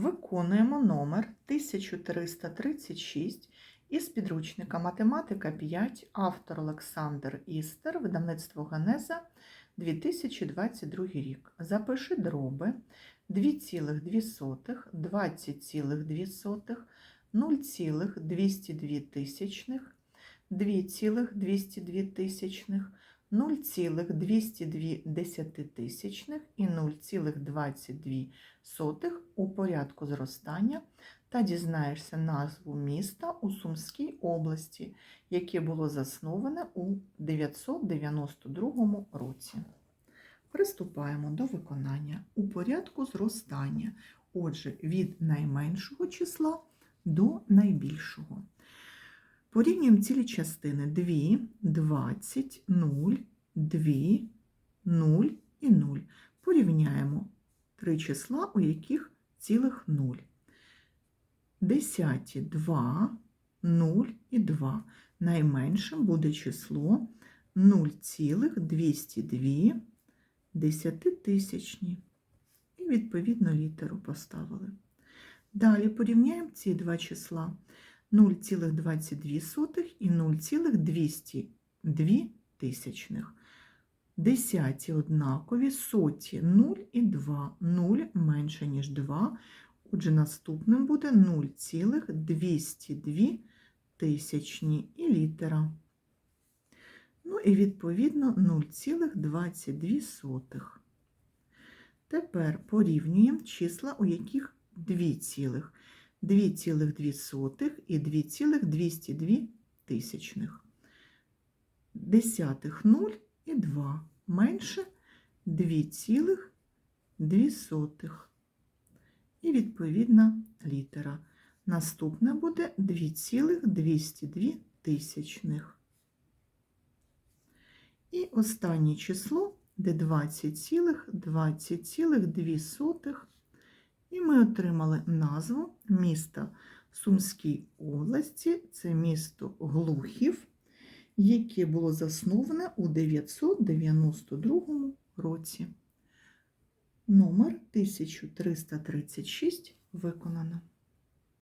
Виконуємо номер 1336 із підручника Математика 5, автор Олександр Істер, видавництво Генеза, 2022 рік. Запиши дроби 2,2, 20,2, 0,202 тисячних, 2,202 тисячних, 0,202 і 0,22 у порядку зростання та дізнаєшся назву міста у Сумській області, яке було засноване у 992 році. Приступаємо до виконання у порядку зростання, отже, від найменшого числа до найбільшого. Порівнюємо цілі частини 2, 20, 0, 2, 0 і 0. Порівняємо три числа, у яких цілих 0. Десяті 2, 0 і 2. Найменшим буде число 0,202 десятитисячні. І відповідно літеру поставили. Далі порівняємо ці два числа 0,22 і 0,202 тисячних. Десяті однакові, соті 0 і 2. 0 менше, ніж 2. Отже, наступним буде 0,202 тисячні і літера. Ну і відповідно 0,22. Тепер порівнюємо числа, у яких 2 цілих. 2,2 і 2,202 тисячних. Десятих 0 і 2 менше 2,2. І відповідна літера. Наступне буде 2,202 тисячних. І останнє число, де 20,20,2. І ми отримали назву міста Сумській області. Це місто Глухів, яке було засноване у 992 році. Номер 1336 виконано.